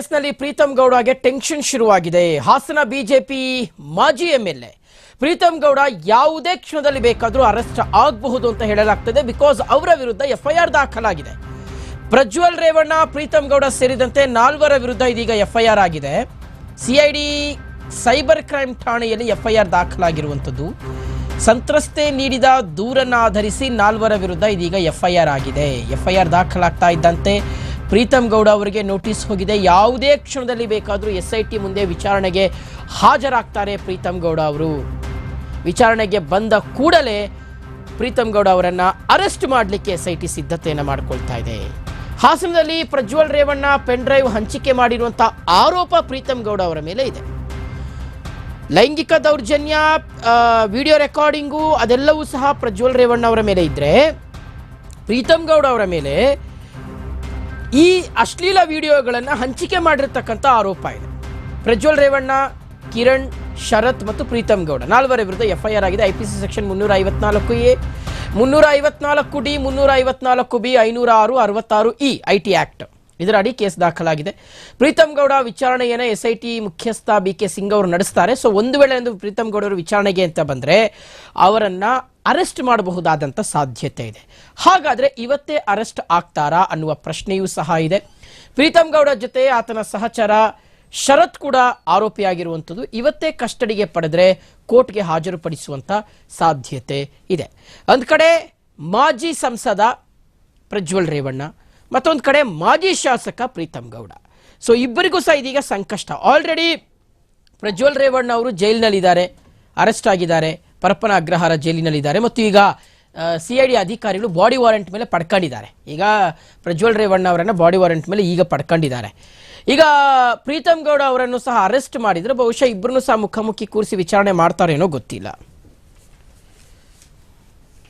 ಕೇಸ್ನಲ್ಲಿ ಪ್ರೀತಮ್ ಗೌಡಗೆ ಟೆನ್ಷನ್ ಶುರುವಾಗಿದೆ. ಹಾಸನ ಬಿಜೆಪಿ ಮಾಜಿ ಎಂಎಲ್ಎ. ಪ್ರೀತಮ್ ಗೌಡ ಯಾವುದೇ ಕ್ಷಣದಲ್ಲಿ ಬೇಕಾದರೂ ಅರೆಸ್ಟ್ ಆಗಬಹುದು ಅಂತ ಹೇಳಲಾಗ್ತದೆ ಬಿಕಾಸ್ ಅವರ ವಿರುದ್ಧ ಎಫ್ಐಆರ್ ದಾಖಲಾಗಿದೆ. ಪ್ರಜ್ವಲ್ ರೇವಣ್ಣ ಪ್ರೀತಮ್ ಗೌಡ ಸೇರಿದಂತೆ ನಾಲ್ವರ ವಿರುದ್ಧ ಇದೀಗ ಎಫ್ಐಆರ್ ಆಗಿದೆ. ಸಿಐಡಿ ಸೈಬರ್ ಕ್ರೈಮ್ ಠಾಣೆಯಲ್ಲಿ ಎಫ್ಐಆರ್ ದಾಖಲಾಗಿರುವಂಥದ್ದು. ಸಂತ್ರಸ್ತೆ ನೀಡಿದ ದೂರನ್ನು ಆಧರಿಸಿ ನಾಲ್ವರ ವಿರುದ್ಧ ಇದೀಗ ಎಫ್ಐಆರ್ ಆಗಿದೆ. ಎಫ್ಐಆರ್ ದಾಖಲಾಗ್ತಾ ಇದ್ದಂತೆ ಪ್ರೀತಮ್ ಗೌಡ ಅವರಿಗೆ ನೋಟಿಸ್ ಹೋಗಿದೆ. ಯಾವುದೇ ಕ್ಷಣದಲ್ಲಿ ಬೇಕಾದರೂ ಎಸ್ ಐ ಟಿ ಮುಂದೆ ವಿಚಾರಣೆಗೆ ಹಾಜರಾಗ್ತಾರೆ ಪ್ರೀತಮ್ ಗೌಡ ಅವರು. ವಿಚಾರಣೆಗೆ ಬಂದ ಕೂಡಲೇ ಪ್ರೀತಮ್ ಗೌಡ ಅವರನ್ನು ಅರೆಸ್ಟ್ ಮಾಡಲಿಕ್ಕೆ ಎಸ್ ಐ ಟಿ ಸಿದ್ಧತೆಯನ್ನು ಮಾಡಿಕೊಳ್ತಾ ಇದೆ. ಹಾಸನದಲ್ಲಿ ಪ್ರಜ್ವಲ್ ರೇವಣ್ಣ ಪೆನ್ ಡ್ರೈವ್ ಹಂಚಿಕೆ ಮಾಡಿರುವಂಥ ಆರೋಪ ಪ್ರೀತಮ್ ಗೌಡ ಅವರ ಮೇಲೆ ಇದೆ. ಲೈಂಗಿಕ ದೌರ್ಜನ್ಯ ವಿಡಿಯೋ ರೆಕಾರ್ಡಿಂಗು ಅದೆಲ್ಲವೂ ಸಹ ಪ್ರಜ್ವಲ್ ರೇವಣ್ಣ ಅವರ ಮೇಲೆ ಇದ್ದರೆ ಪ್ರೀತಮ್ ಗೌಡ ಅವರ ಮೇಲೆ ಈ ಅಶ್ಲೀಲ ವಿಡಿಯೋಗಳನ್ನು ಹಂಚಿಕೆ ಮಾಡಿರ್ತಕ್ಕಂಥ ಆರೋಪ ಇದೆ. ಪ್ರಜ್ವಲ್ ರೇವಣ್ಣ, ಕಿರಣ್, ಶರತ್ ಮತ್ತು ಪ್ರೀತಮ್ ಗೌಡ. ನಾಲ್ವರ ವಿರುದ್ಧ ಎಫ್ಐಆರ್ ಆಗಿದೆ. ಐ ಪಿ ಸಿ ಸೆಕ್ಷನ್ ಮುನ್ನೂರ ಐವತ್ನಾಲ್ಕು ಎ ಮುನ್ನೂರ ಐವತ್ನಾಲ್ಕು ಡಿ ಮುನ್ನೂರ ಐವತ್ನಾಲ್ಕು ಬಿ ಐನೂರ ಆರು ಅರವತ್ತಾರು ಇ ಐ ಟಿ ಆಕ್ಟ್. ಇದರ ಅಡಿ ಕೇಸ್ ದಾಖಲಾಗಿದೆ. ಪ್ರೀತಮ್ ಗೌಡ ವಿಚಾರಣೆಯನ್ನು ಎಸ್ ಐ ಟಿ ಮುಖ್ಯಸ್ಥ ಬಿ ಕೆ ಸಿಂಗ್ ಅವರು ನಡೆಸ್ತಾರೆ. ಸೊ, ಒಂದು ವೇಳೆ ಒಂದು ಪ್ರೀತಮ್ ಗೌಡರು ವಿಚಾರಣೆಗೆ ಅಂತ ಬಂದರೆ, ಅವರನ್ನ ಅರೆಸ್ಟ್ ಮಾಡಬಹುದಾದಂಥ ಸಾಧ್ಯತೆ ಇದೆ. ಹಾಗಾದರೆ ಇವತ್ತೇ ಅರೆಸ್ಟ್ ಆಗ್ತಾರಾ ಅನ್ನುವ ಪ್ರಶ್ನೆಯೂ ಸಹ ಇದೆ. ಪ್ರೀತಮ್ ಗೌಡ ಜೊತೆ ಆತನ ಸಹಚರ ಶರತ್ ಕೂಡ ಆರೋಪಿಯಾಗಿರುವಂಥದ್ದು ಇವತ್ತೇ ಕಸ್ಟಡಿಗೆ ಪಡೆದ್ರೆ ಕೋರ್ಟ್ಗೆ ಹಾಜರುಪಡಿಸುವಂಥ ಸಾಧ್ಯತೆ ಇದೆ. ಒಂದು ಕಡೆ ಮಾಜಿ ಸಂಸದ ಪ್ರಜ್ವಲ್ ರೇವಣ್ಣ, ಮತ್ತೊಂದು ಕಡೆ ಮಾಜಿ ಶಾಸಕ ಪ್ರೀತಮ್ ಗೌಡ. ಸೊ ಇಬ್ಬರಿಗೂ ಸಹ ಇದೀಗ ಸಂಕಷ್ಟ. ಆಲ್ರೆಡಿ ಪ್ರಜ್ವಲ್ ರೇವಣ್ಣ ಅವರು ಜೈಲಿನಲ್ಲಿದ್ದಾರೆ, ಅರೆಸ್ಟ್ ಆಗಿದ್ದಾರೆ. ಪರಪ್ಪನ ಅಗ್ರಹಾರ ಜೈಲಿನಲ್ಲಿದ್ದಾರೆ. ಮತ್ತು ಈಗ ಸಿ ಐ ಡಿ ಅಧಿಕಾರಿಗಳು ಬಾಡಿ ವಾರೆಂಟ್ ಮೇಲೆ ಪಡ್ಕೊಂಡಿದ್ದಾರೆ. ಈಗ ಪ್ರಜ್ವಲ್ ರೇವಣ್ಣ ಅವರನ್ನು ಬಾಡಿ ವಾರೆಂಟ್ ಮೇಲೆ ಈಗ ಪಡ್ಕೊಂಡಿದ್ದಾರೆ. ಈಗ ಪ್ರೀತಮ್ ಗೌಡ ಅವರನ್ನು ಸಹ ಅರೆಸ್ಟ್ ಮಾಡಿದರೆ ಬಹುಶಃ ಇಬ್ಬರನ್ನು ಸಹ ಮುಖಾಮುಖಿ ಕೂರಿಸಿ ವಿಚಾರಣೆ ಮಾಡ್ತಾರೇನೋ ಗೊತ್ತಿಲ್ಲ.